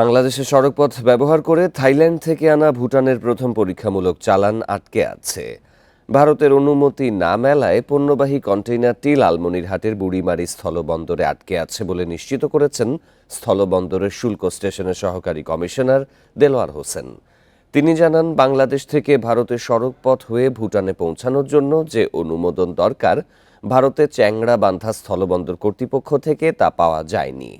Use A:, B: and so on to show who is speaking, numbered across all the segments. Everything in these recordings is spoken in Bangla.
A: বাংলাদেশের সড়কপথ ব্যবহার করে থাইল্যান্ড থেকে আনা ভুটানের প্রথম পরীক্ষামূলক চালান আটকে আছে। ভারতের অনুমতি না মেলায় পণ্যবাহী কন্টেইনারটি লালমনিরহাটের বুড়িমারি স্থলবন্দরে আটকে আছে বলে নিশ্চিত করেছেন স্থলবন্দরের শুল্ক স্টেশনের সহকারী কমিশনার দেলোয়ার হোসেন। তিনি জানান, বাংলাদেশ থেকে ভারতের সড়কপথ হয়ে ভুটানে পৌঁছানোর জন্য যে অনুমোদন দরকার ভারতের চ্যাংড়া বান্ধা স্থলবন্দর কর্তৃপক্ষ থেকে তা পাওয়া যায়নি।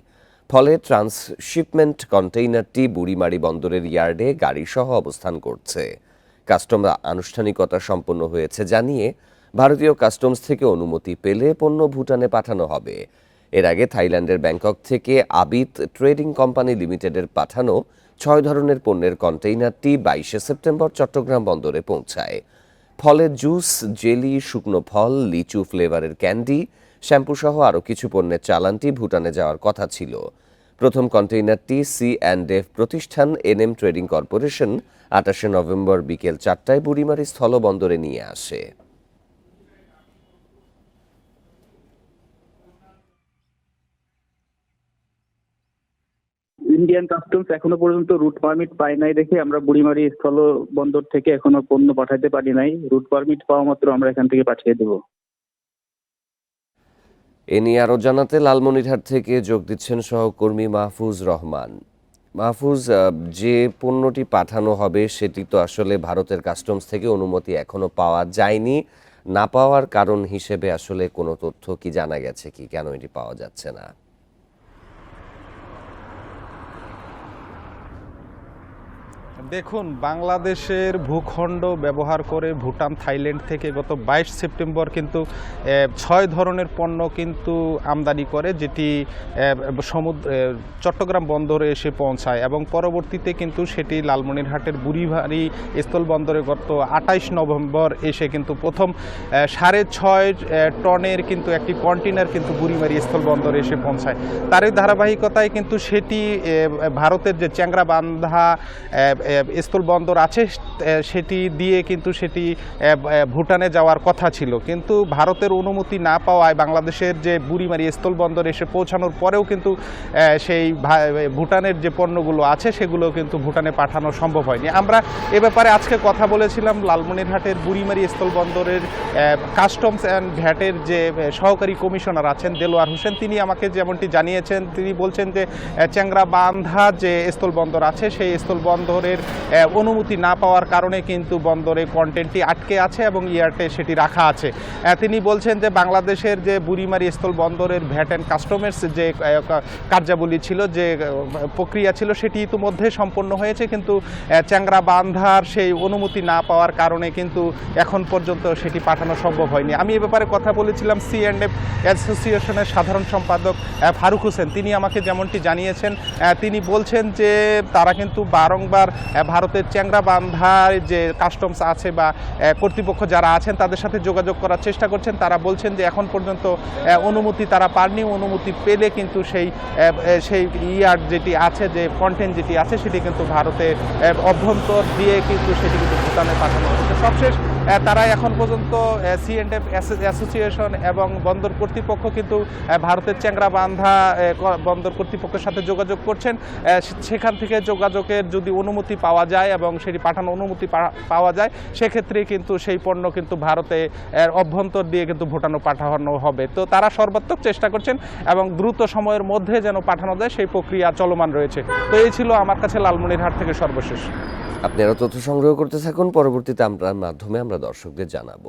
A: ফলে ট্রান্সশিপমেন্ট কন্টেইনারটি বুড়িমারি বন্দরের ইয়ার্ডে গাড়িসহ অবস্থান করছে। কাস্টম আনুষ্ঠানিকতা সম্পন্ন হয়েছে জানিয়ে ভারতীয় কাস্টমস থেকে অনুমতি পেলে পণ্য ভুটানে পাঠানো হবে। এর আগে থাইল্যান্ডের ব্যাংকক থেকে আবিদ ট্রেডিং কোম্পানি লিমিটেডের পাঠানো ছয় ধরনের পণ্যের কন্টেইনারটি বাইশে সেপ্টেম্বর চট্টগ্রাম বন্দরে পৌঁছায়। ফলে জুস, জেলি, শুকনো ফল, লিচু ফ্লেভারের ক্যান্ডি শ্যাম্পু সহ আরও কিছু পণ্যের চালানটি ভুটানে যাওয়ার কথা ছিল। প্রথম কন্টেইনারটি সি অ্যান্ড এফ প্রতিষ্ঠান এনএম ট্রেডিং কর্পোরেশন আঠাশে নভেম্বর বিকেল চারটায় বুড়িমারি স্থলবন্দরে নিয়ে আসে।
B: ইন্ডিয়ান কাস্টমস এখনও পর্যন্ত রুট পারমিট পাই নাই দেখে আমরা বুড়িমারি স্থল বন্দর থেকে এখনও পণ্য পাঠাতে পারি নাই। রুট পারমিট পাওয়া মাত্র আমরা এখান থেকে পাঠিয়ে দেবো।
A: এ নিয়ে আরও জানাতে লালমনিরহাট থেকে যোগ দিচ্ছেন সহকর্মী মাহফুজ রহমান। মাহফুজ যে পণ্যটি পাঠানো হবে সেটি তো আসলে ভারতের কাস্টমস থেকে অনুমতি এখনও পাওয়া যায়নি। না পাওয়ার কারণ হিসেবে আসলে কোনো তথ্য কি জানা গেছে কি? কেন এটি পাওয়া যাচ্ছে না?
C: দেখুন, বাংলাদেশের ভূখণ্ড ব্যবহার করে ভুটান, থাইল্যান্ড থেকে গত বাইশ সেপ্টেম্বর কিন্তু ছয় ধরনের পণ্য কিন্তু আমদানি করে, যেটি সমুদ্র চট্টগ্রাম বন্দরে এসে পৌঁছায় এবং পরবর্তীতে কিন্তু সেটি লালমনিরহাটের বুড়িভারি স্থল বন্দরে গত আঠাইশ নভেম্বর এসে কিন্তু প্রথম সাড়ে ছয় টনের কিন্তু একটি কন্টেনার কিন্তু বুড়িমারি স্থল বন্দরে এসে পৌঁছায়। তারই ধারাবাহিকতায় কিন্তু সেটি ভারতের যে চ্যাংরা বান্ধা আহ, স্থল বন্দর আছে সেটি দিয়ে কিন্তু সেটি ভুটানে যাওয়ার কথা ছিল। কিন্তু ভারতের অনুমতি না পাওয়ায় বাংলাদেশের যে বুড়িমারি স্থল বন্দর এসে পৌঁছানোর পরেও কিন্তু সেই ভুটানের যে পণ্যগুলো আছে সেগুলো কিন্তু ভুটানে পাঠানো সম্ভব হয়নি। আমরা এ ব্যাপারে আজকে কথা বলেছিলাম লালমনিরহাটের বুড়িমারি স্থল বন্দরের কাস্টমস অ্যান্ড ভ্যাটের যে সহকারী কমিশনার আছেন দেলোয়ার হোসেন তিনি আমাকে যেমনটি জানিয়েছেন তিনি বলছেন যে চ্যাংরা বান্ধা যে স্থল বন্দর আছে সেই স্থল বন্দরের অনুমতি না পাওয়ার কারণে কিন্তু বন্দরে কন্টেন্টটি আটকে আছে এবং ইয়ার্টে সেটি রাখা আছে। তিনি বলছেন যে বাংলাদেশের যে বুড়িমারি স্থল বন্দরের ভ্যাট অ্যান্ড কাস্টমার্স যে কার্যাবলী ছিল, যে প্রক্রিয়া ছিল, সেটি ইতিমধ্যে সম্পন্ন হয়েছে, কিন্তু চ্যাংরা বান্ধার সেই অনুমতি না পাওয়ার কারণে কিন্তু এখন পর্যন্ত সেটি পাঠানো সম্ভব হয়নি। আমি এ ব্যাপারে কথা বলেছিলাম সি অ্যান্ড এফ অ্যাসোসিয়েশনের সাধারণ সম্পাদক ফারুক হোসেন। তিনি আমাকে যেমনটি জানিয়েছেন তিনি বলছেন যে তারা কিন্তু বারংবার ভারতের চ্যাংরাবান্ধার যে কাস্টমস আছে বা কর্তৃপক্ষ যারা আছেন, তাদের সাথে যোগাযোগ করার চেষ্টা করছেন। তারা বলছেন যে এখন পর্যন্ত অনুমতি তারা পাননি, অনুমতি পেলে কিন্তু সেই সেই ইয়ার যেটি আছে, যে কন্টেন্ট যেটি আছে, সেটি কিন্তু ভারতে অভ্যন্তর দিয়ে কিন্তু সেটি কিন্তু ভুটানে পাঠানো হচ্ছে সবশেষ তারা এখন পর্যন্ত সি এন্ড অ্যাসোসিয়েশন এবং বন্দর কর্তৃপক্ষ কিন্তু ভারতের চ্যাংরা বান্ধা বন্দর কর্তৃপক্ষের সাথে যোগাযোগ করছেন। সেখান থেকে যোগাযোগের যদি অনুমতি পাওয়া যায় এবং সেটি পাঠানো অনুমতি পাওয়া যায়, সেক্ষেত্রে কিন্তু সেই পণ্য কিন্তু ভারতে অভ্যন্তর দিয়ে কিন্তু ভুটানো পাঠানো হবে। তো তারা সর্বাত্মক চেষ্টা করছেন এবং দ্রুত সময়ের মধ্যে যেন পাঠানো যায়, সেই প্রক্রিয়া চলমান রয়েছে। তো এই ছিল আমার কাছে লালমনিরহাট থেকে সর্বশেষ।
A: আপনারা তথ্য সংগ্রহ করতে থাকুন। পরবর্তীতে আমরা মাধ্যমে আমরা দর্শকদের জানাব।